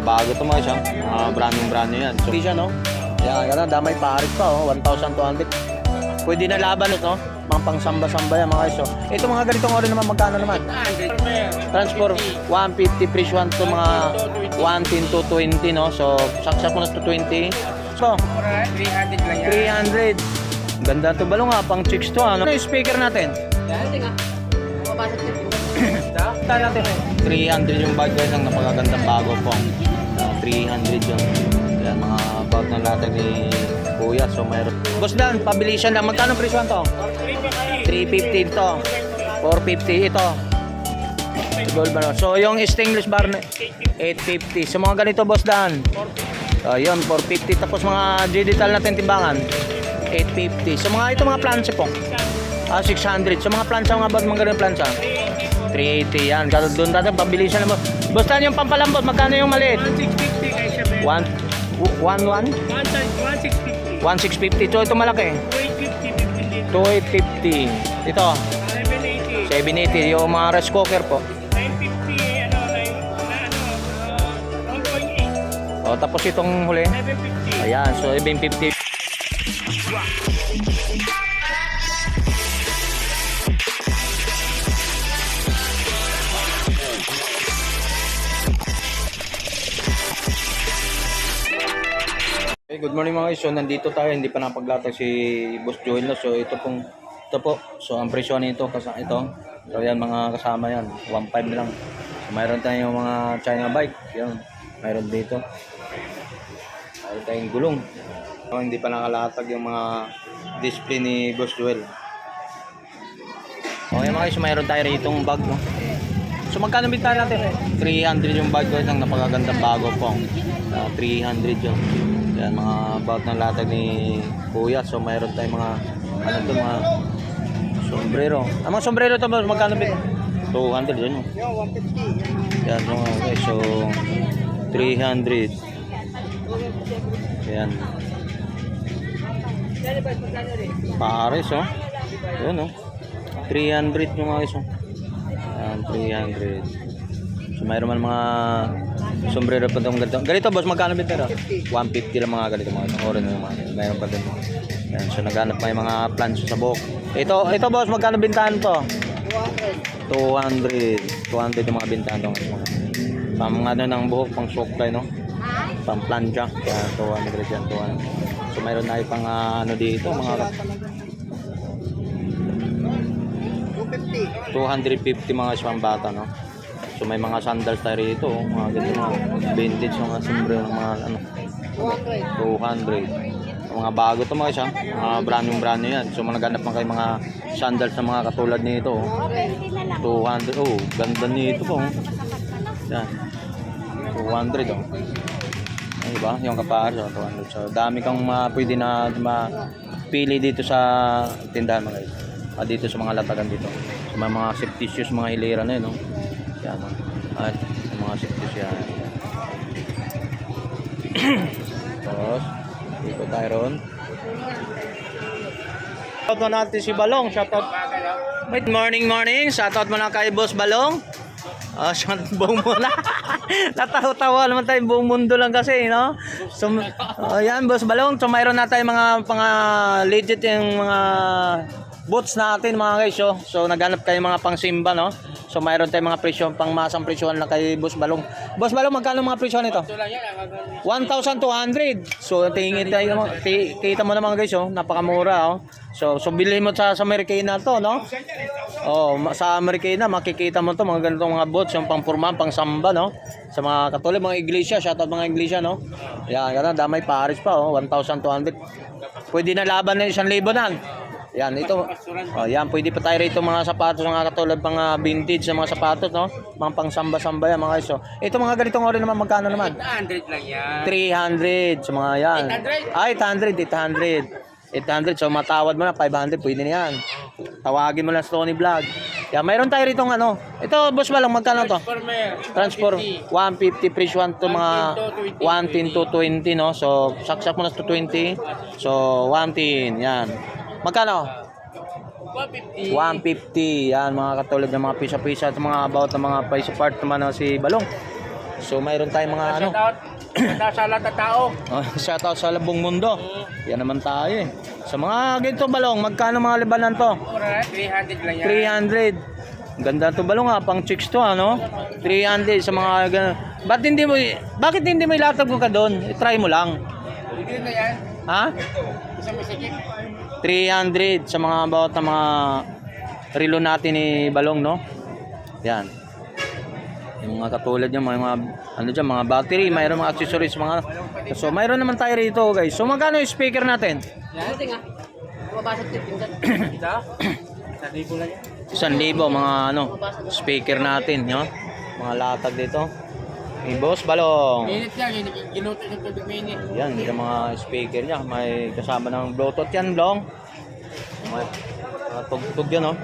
mga bago to mga siya. Mga brand new brand yan. So, hindi siya no? Yan, yan damay paris pa oh. 1,200. Pwede na laban ito. Mga pang samba-samba yan mga iso. Ito mga ganitong ori naman magkano naman? Transport 150 fresh one to mga 110 to 20 no. So saksak mo na to 20. So 300 lang yan. 300. Ganda to balong nga pang chicks to ano. Ano yung speaker natin? Yan, tingnan. Mapapasok natin? 300 yung bag guys ang napakagandang bago po. Uh, 300 yun. Yan mga bag ng latag ni Kuya. So mayroon. Boss Dan, pabilisan lang. Magkano presyo to? 350 ito. 450 ito. Gold bar. So yung stainless bar na 850. So mga ganito boss Dan. So yun 450 tapos mga digital natin timbangan 850. So mga ito mga plancha po. Ah 600. So mga plancha mga bag mga ganito plancha. 380 yan. Kaya doon natin pabilisan na mo. Boss Dan yung pampalambot magkano yung maliit? 1,650 kay siya, 1 Ben. 1 1 1,650. 1650. So ito malaki. 2,850, 15 250. Ito 780. 780 yung mga rice cooker po. 950, ano, na, ano, uh, 1.8. O tapos itong huli. 750. Ayan, so 750. Good morning mga guys. So nandito tayo, hindi pa napaglatag si Boss Joel no. So ito pong ito po. So ang presyo nito kasi ito. So yan mga kasama yan, 1.5 lang. So mayroon tayong mga China bike, yan. Mayroon dito. Mayroon tayong gulong. So, hindi pa nakalatag yung mga display ni Boss Joel. Okay mga guys, so mayroon tayo rito bag no. So magkano binta natin? 300 yung bag guys, ang napakagandang bago po. Ah, 300 yun. Yan mga bag ng latag ni Kuya. So mayroon tayong mga ano to mga sombrero. Ang mga sombrero to magkano binta? 200 yun. 150. Yan mga guys, so 300. Yan. Pares oh. Yun oh. 300 yung mga oh. Yan, 300. So mayroon man mga sombrero pa itong ganito. Ganito boss, magkano binta 150 lang mga ganito mga ito. Orin na mga mayroon pa din. Yan, so naghanap pa yung mga plans sa buhok. Ito, ito boss, magkano bintahan to? 200. 200 yung mga bintahan to. Pang ano ng buhok, pang supply no? Pang plancha. Kaya 200 yan, 200. So mayroon na pang ah, ano dito, mga 250. 250 mga isang bata, no? So may mga sandals tayo rito, oh. mga ganito mga vintage mga sombrero ng mga ano, 200. 200. Mga bago to mga siya, mga brand new brand new yan. So managanap man kayo mga sandals na mga katulad nito, oh. 200. Oh, ganda nito po. oh. Yan. 200 oh. Ay ba? Yung kapar, so 200. So dami kang ma pwede na mapili dito sa tindahan mga guys. Ah, dito sa mga latagan dito. So, may mga septitious mga hilera na yun, no? No? At mga septitious yan. Tapos, dito tayo ron. Shoutout mo natin si Balong. Shoutout. Good morning, morning. Shoutout mo na kay Boss Balong. Ah, shoutout buong muna. Natawa-tawa naman tayo buong mundo lang kasi, no? So, oh, yan, Boss Balong. So, mayroon na tayo mga, mga legit yung mga boots natin mga guys. So, so naghanap kayo mga pang simba, no? So, mayroon tayong mga presyo, pang masang presyohan lang kay Boss Balong. Boss Balong, magkano mga presyo nito? Ito lang yan. ang gagawin. 1,200. So, tingin tayo mo, kita mo naman guys, oh, napakamura, oh. So, so bilhin mo sa, sa Amerikana to, no? Oh, sa Amerikana makikita mo to mga ganitong mga boots, yung pang purma, pang samba, no? Sa mga katulad mga iglesia, shout out mga iglesia, no? Yan, ganun, damay Paris pa, oh, 1,200. Pwede na laban na 1,000 na. Yan, ito. Oh, yan, pwede pa tayo rito mga sapatos, mga katulad mga vintage na mga sapatos, no? Mga pang samba-samba yan, mga guys. So, ito mga ganitong ori naman, magkano naman? 800 lang yan. 300 sa mga yan. 800? Ay, 800, 800. 800, so matawad mo na, 500, pwede na yan. Tawagin mo lang sa Tony Vlog. Yan, mayroon tayo rito ano. Ito, boss ba lang, magkano to? Transformer. Transport, 150, fresh one to mga 110 to 20, no? So, saksak mo na to 20. So, 110, yan. Magkano? 150. 150, yan, mga katulad ng mga pisa-pisa at mga about ng mga price part naman na si Balong. So mayroon tayong mga ano, Shout out. Sa lahat ng tao. oh, shout out sa labong mundo. Yan naman tayo eh. Sa mga ganito balong, magkano mga libanan to? Mura, 300 lang yan. 300. Ganda to balong ha, pang chicks to ano? 300 sa mga ganun. Ba't hindi mo, bakit hindi mo ilatag mo ka doon? I-try mo lang. Bigyan na yan. Ha? Isang masakit. 300 sa mga bawat na mga relo natin ni Balong, no? Yan. Yung mga katulad yung mga, mga ano dyan, mga battery, mayroon mga accessories, mga So, mayroon naman tayo rito, guys. So, magkano yung speaker natin? Yan. Isang libo, mga ano, speaker natin, no? Mga latag dito. May boss Balong. Minute yan, ginuto yung tubig minute. Yan, yung mga speaker niya. May kasama ng Bluetooth yan, Long. May mga tugtog yan, no?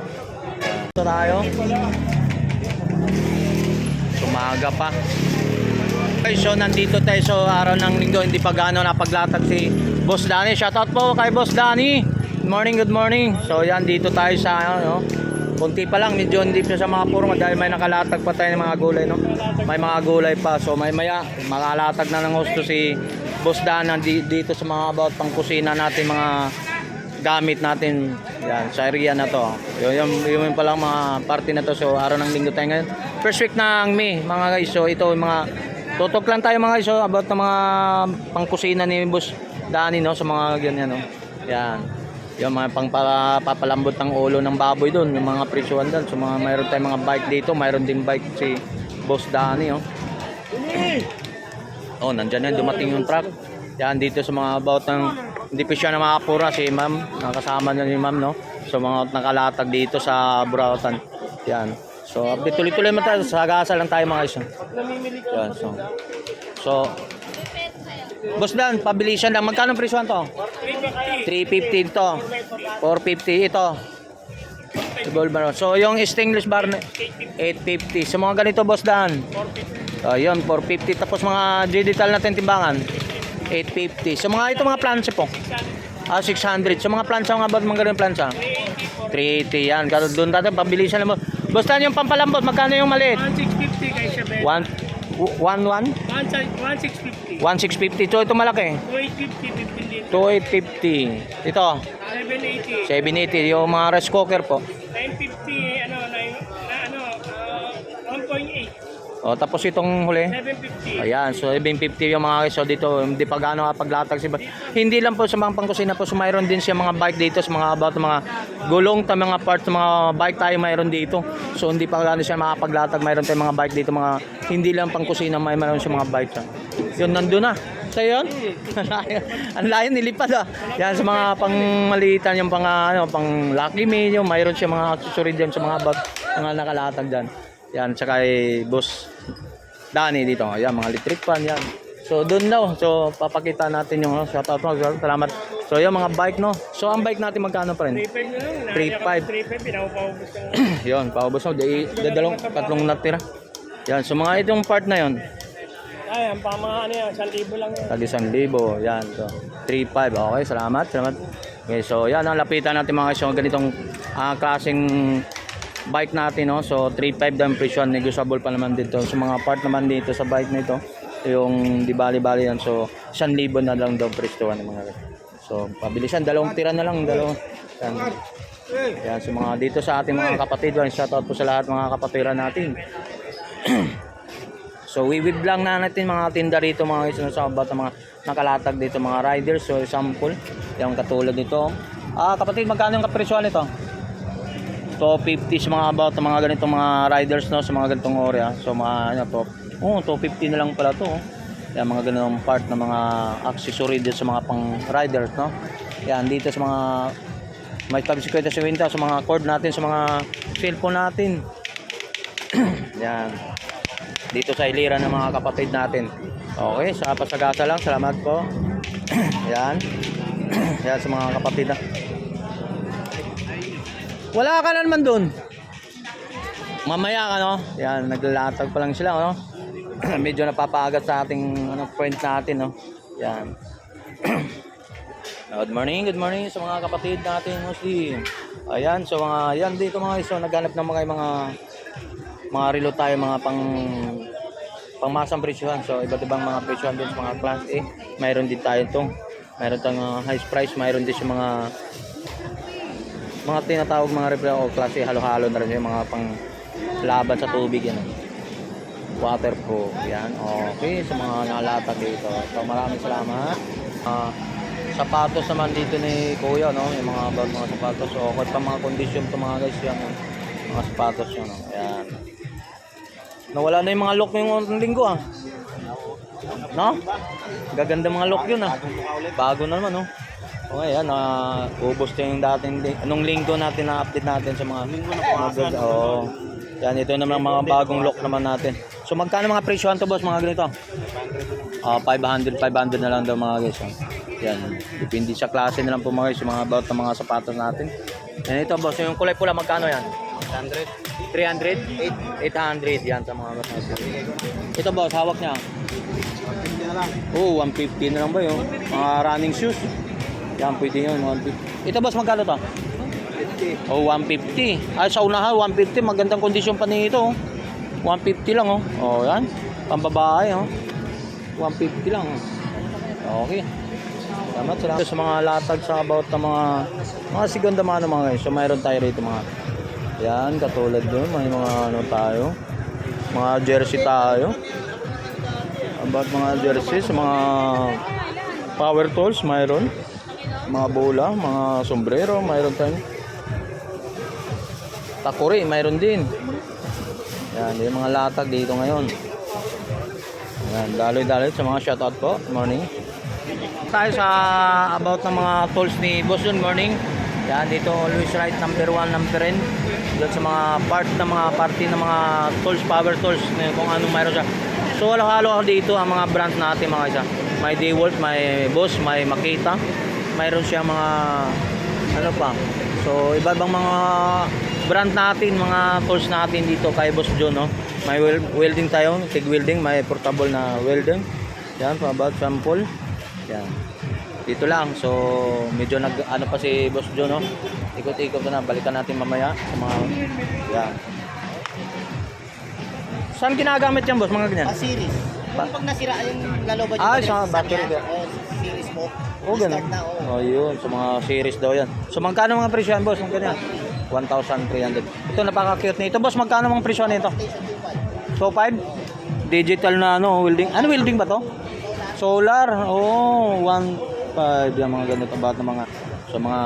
Ito tayo. Sumaga pa. Okay, so nandito tayo sa araw ng linggo. Hindi pa gaano napaglatag si Boss Danny. Shoutout po kay Boss Danny. Good morning, good morning. So yan, dito tayo sa ano, Kunti pa lang, medyo hindi pa sa mga puro dahil may nakalatag pa tayo ng mga gulay, no? May mga gulay pa. So may maya, makalatag na ng gusto si Boss Dan di- dito sa mga about pang kusina natin, mga gamit natin. Yan sa area na to. Yun, yun, yun pa lang mga party na to. So araw ng linggo tayo ngayon. First week ng May mga guys. So ito yung mga tutok lang tayo mga guys. About ng mga pangkusina ni Boss Dani no? Sa mga ganyan no? Yan yung mga pang para, papalambot ng ulo ng baboy doon yung mga presyuhan doon so mga mayroon tayong mga bike dito mayroon din bike si Boss Dani oh Oh, nandyan yan, dumating yung truck. Yan, dito sa mga about ng, hindi pa siya na makapura si ma'am, nakasama niya ni ma'am, no? So, mga nakalatag dito sa Burautan. Yan. So, update tuloy-tuloy mo tayo, sagasa lang tayo mga iso. Yan, so. So, Boss Dan, pabilisan lang. Magkano presyo to? 350 to. 450 ito. Gold bar. So yung stainless bar 850. So mga ganito boss Dan. Ayun, so, 450 tapos mga digital natin timbangan 850. So mga ito mga plancha po. Ah, 600. So mga plancha nga ba mga ganun plancha? 380 yan. Kato doon natin pabilisan lang. Boss Dan, yung pampalambot magkano yung maliit? 160 kay 7. 1-1? 1,650. 1,650. So ito malaki. 2,850. 2,850. Ito? 780. 780. Yung mga rice cooker po. O, tapos itong huli. 750. Ayan, so 750 yung mga so dito, hindi pa gaano kapaglatag si Hindi lang po sa mga pangkusina po, so mayroon din siya mga bike dito, sa mga about mga gulong, ta mga parts, mga bike tayo mayroon dito. So hindi pa gaano siya makapaglatag, mayroon tayong mga bike dito, mga hindi lang pangkusina, may mayroon siya mga bike. Yan, yun nandun na. So yun, ang layo nilipad ah. Yan sa mga pangmalitan, yung pang ano, pang Lucky Me, mayroon siya mga accessory dyan sa mga bag, mga nakalatag dyan. Yan, tsaka kay boss Dani dito. Ayan, mga electric fan yan. So, doon daw. So, papakita natin yung ano, shout out mo. Salamat. So, yung mga bike, no? So, ang bike natin magkano pa rin? 3.5 na lang. 3.5. 3.5, pinapaubos ka. yun, paubos mo. Di, dadalong, tatlong natira. Yan, so mga itong part na yon Ay, ang pang mga ano yan, 1,000 lang yan. tag isang libo. Yan, so 3.5. Okay, salamat. Salamat. Okay, so yan ang lapitan natin mga guys. So, ganitong ah, klaseng bike natin, no? So, 3.5 daw presyo. Negotiable pa naman dito. So, mga part naman dito sa bike na ito. Yung di bali-bali yan. So, 1,000 na lang daw presyo ng mga guys. So, pabilisan. Dalawang tira na lang. Dalawang. Yan. Yan, so mga dito sa ating mga kapatid. Yan, shoutout po sa lahat mga kapatiran natin. So wiwid lang na natin mga tinda rito mga sa about mga nakalatag dito mga riders so sample yung katulad nito. Ah kapatid magkano yung kapresyo nito? 250 sa mga about mga ganitong mga riders no sa mga ganitong area. So mga ano to. Oh, 250 na lang pala to. Oh. Yan mga ganitong part ng mga accessory dito sa mga pang riders no. Yan dito sa mga may tab 50 sa sa mga cord natin sa mga cellphone natin. Yan dito sa iliran ng mga kapatid natin. Okay, sa pasagasa lang. Salamat po. Yan. Yan sa mga kapatid na. Wala ka na naman dun. Mamaya ka no. Yan, naglalatag pa lang sila no. Medyo napapagat sa ating ano, friend natin no. Yan. good morning, good morning sa mga kapatid natin Muslim. Ayan, so mga yan dito mga iso naghanap ng mga mga mga relo tayo mga pang pangmasang presyohan. So, iba't ibang mga presyohan din sa mga class A. Mayroon din tayo itong, mayroon tayong uh, high price, mayroon din sa mga mga tinatawag mga refri o klase halo-halo na rin yung mga pang laban sa tubig yan. Waterproof yan. Okay, sa mga nalatag dito. So maraming salamat. Ah, sapatos naman dito ni Kuya, no? Yung mga bag mga sapatos. So, okay pa mga condition to mga guys yan. Mga sapatos yan. No? Ayan. Nawala na yung mga lock yung linggo ah. No? Gaganda mga lock yun ah. Bago na naman, no? Okay, yan. Uh, ubos na yung dating, li- anong linggo natin na-update natin sa mga mga good. Oo. Yan, ito naman ang mga bagong lock naman natin. So, magkano mga presyohan to, boss, mga ganito? Ah, 500, 500 na lang daw mga guys. oh. Yan. Depende sa klase na lang po mga guys, yung mga about ng mga sapatos natin. Yan ito, boss. Yung kulay pula, magkano yan? 100. 300? 800 yan sa mga boss. Ito, boss, hawak niya. Oh, 150 na lang ba yun? Mga running shoes. Yan, pwede yun. 150. Ito, boss, magkano to? Oh, 150. Ay, sa unahan, 150. Magandang kondisyon pa nito. oh. 150 lang, oh. Oh, yan. Pambabae, oh. 150 lang, oh. Okay. Salamat, salamat. Sa mga latag sa about ng mga mga segunda mano mga guys. So, mayroon tayo rito mga yan, katulad doon. May mga ano tayo. Mga jersey tayo. About mga jersey, sa mga power tools, mayroon. Mga bola, mga sombrero, mayroon tayong takuri, mayroon din. Yan, yung mga latag dito ngayon. Yan, daloy-daloy sa mga shoutout po. Morning. Tayo sa about ng mga tools ni Boss Jun. Morning. Yan, dito always right number 1, number 10. Doon sa mga part ng mga party ng mga tools, power tools, kung anong mayroon siya. So, halo-halo dito ang mga brand natin mga isa. May DeWalt, may Boss, may Makita. Mayroon siya mga ano pa. So, iba-ibang mga brand natin, mga tools natin dito kay Boss John, no? May wel- welding tayo, TIG welding, may portable na welding. Yan, pa about sample. Yan. Dito lang. So, medyo nag ano pa si Boss John, no? Ikot-ikot na, balikan natin mamaya sa mga yan. Saan ginagamit yan, boss? Mga ganyan? Ah, series. Ba- pag nasira yung laloban Ah, yung sa sasakyan, battery oh. Oh, ganun. Na, oh. Oh, yun. So, mga series daw yan. So, magkano mga presyo yan, boss? Ang ganyan? 1,300. Ito, napaka-cute nito. Boss, magkano mga presyo nito? So, 5? Digital na ano, welding. Ano welding ba to? Solar. Oh, 1.5. Yan, mga ganito. About ng mga, so, mga,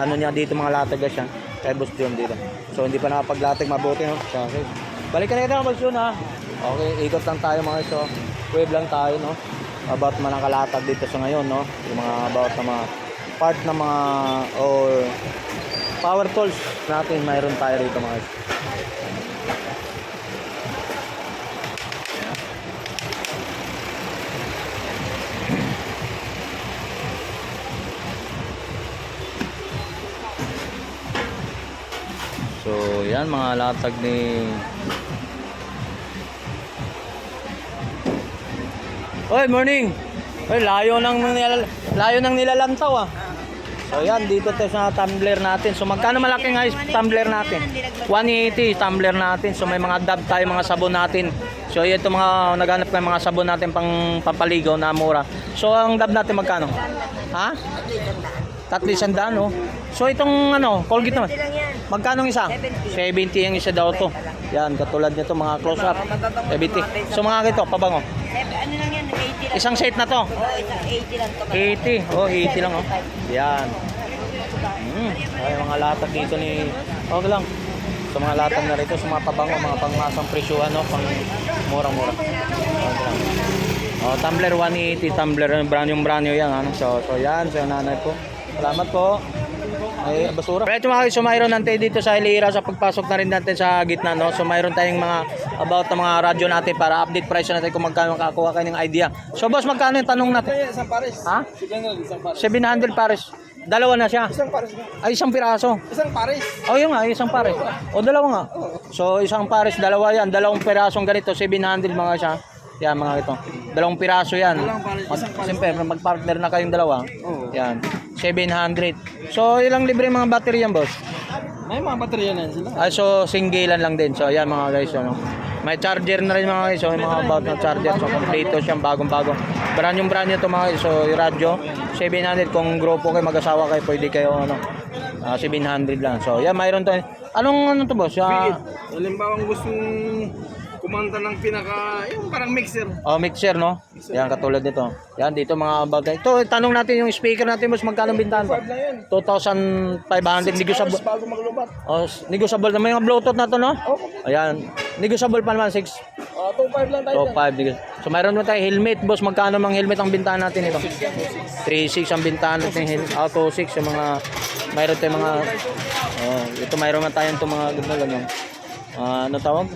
ano niya dito, mga latag guys yan. Kay Boss John dito. So, hindi pa nakapaglatag mabuti, no? So, okay. Balikan na kita, Boss John, ha? Okay, ikot lang tayo mga iso. Wave lang tayo, no? About mga nakalatag dito sa ngayon, no? Yung mga about na mga part ng mga or power tools natin mayroon tayo rito mga iso. So, yan mga latag ni Oy, morning. Oy, layo nang nilal- layo nang nilalantaw ah. So yan, dito tayo sa tumbler natin. So magkano malaki nga yung tumbler natin? 180 tumbler natin. So may mga dab tayo, mga sabon natin. So ito mga naghanap ng mga sabon natin pang pampaligo na mura. So ang dab natin magkano? Ha? Tatlo isang daan, oh. So itong ano, Colgate naman. Magkano ang isa? 70 ang isa daw to. Yan, katulad nito mga close up. 70. So mga ito, pabango. Ano lang yan, 80 lang. Isang set na to. Oo, isang 80 lang to. 80. Oh, 80 lang oh. Yan. Hmm. Ay, mga latag dito ni... Okay lang. Sa mga latag na rito, sa mga pabango, mga pangmasang presyuhan, no? Pang murang-mura. Okay lang. Oh, tumbler 180, tumbler brand yung brand new yan, ano? So, so yan, sa nanay po. Salamat po. Ay, basura. Pero ito mga guys, so mayroon natin dito sa Hilira sa pagpasok na rin natin sa gitna, no? So mayroon tayong mga about ng mga radyo natin para update price natin kung magkano makakuha kayo ng idea. So boss, magkano yung tanong natin? Isang pares. Ha? Isang pares. 700 pares. Dalawa na siya. Isang pares. Ay, isang piraso. Isang pares. Oh, yun nga, isang pares. O, dalawa nga. So, isang pares, dalawa yan. Dalawang pirasong ganito, 700 mga siya. Yan, mga ito. Dalawang piraso yan. Dalawang pares, isang pares. Siyempre, mag-partner na kayong dalawa. Oo. Yan. 700. So, ilang libre mga battery yan, boss? May mga baterya na yan sila. Ah, so, singgilan lang din. So, yan mga guys, ano. May charger na rin mga guys. So, yung mga about na charger. So, kompleto siyang bagong-bago. Brand yung brand nyo to mga guys. So, yung radyo, 700. Kung grupo kayo, mag-asawa kayo, pwede kayo, ano, ah, 700 lang. So, yan, mayroon to. Anong, ano to boss? Ah, Halimbawa gustong kumanta ng pinaka, yung parang mixer. oh, mixer, no? Yan, katulad nito. Yan, dito mga about. Ito, tanong natin yung speaker natin, boss. Magkano bintahan yan. 2,500. Negotiable. Bago maglubat. Oh, negotiable naman yung Bluetooth na to, no? Oh, Ayan. Negotiable pa naman, 6. uh, 2.5 lang tayo. So, 5. nego- So, mayroon naman tayo helmet, boss. Magkano mang helmet ang bintahan natin ito? 3.6 ang bintahan natin. Helmet. Ah, 2.6 yung mga... Mayroon tayong mga... Oh, ito mayroon man tayong itong mga ganda lang. Ah, ano tawag?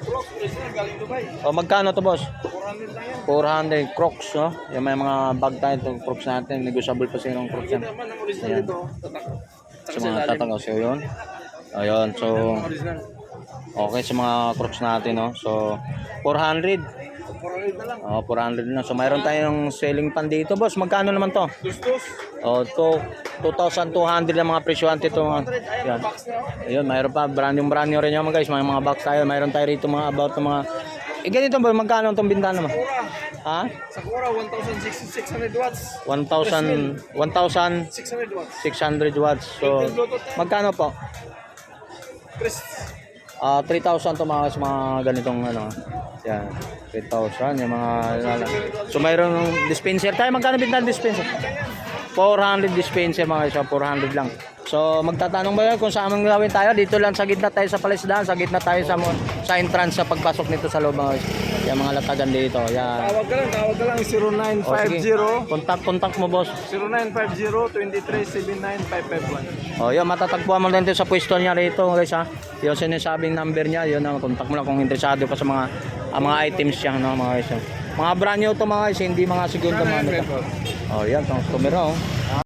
Dubai. Oh, magkano to, boss? 400 lang yan. 400 Crocs, no? Yung may mga bag tayo itong Crocs natin. Negotiable pa sila ng Crocs yan. Ayan. Sa mga tatagaw. So, yun. Ayun. So, okay sa mga Crocs natin, no? So, 400. 400 na lang. Oh, 400 na. So, mayroon tayong selling pan dito, boss. Magkano naman to? Dustos. Oh, to 2,200 ang mga presyuhan ito. Mga, yan. Box na. Ayun, mayroon pa. Brand yung brand new rin yung mga guys. Mga, mga box tayo. Mayroon tayo rito mga about ng mga... Eh, ganito ba? Magkano itong bintana mo? Sakura. Ha? Sakura 1,600 watts. 1,000... 1,600 600 watts. watts. So, magkano po? Chris. Ah, 3,000 to mga ganitong ano. Yan. 3,000 yung mga So mayroon ng dispenser tayo. Magkano bintan dispenser? 400 dispenser mga isa, 400 lang. So magtatanong ba yan kung saan ang gawin tayo? Dito lang sa gitna tayo sa palisdaan, sa gitna tayo sa sa entrance sa pagpasok nito sa loob mga guys. Yung mga latagan dito. Yan. Tawag ka lang, tawag ka lang O, sige. 0950 Contact, contact mo boss. 0950-23-79-551. O, yun, matatagpuan mo lang dito sa pwesto niya rito, guys, ha. Yung sinasabing number niya, yun, ang contact mo lang kung interesado ka sa mga ah, mga items niya, no, mga guys. Mga brand new to mga guys, hindi mga segundo mga ano to. O, yan, customer, oh.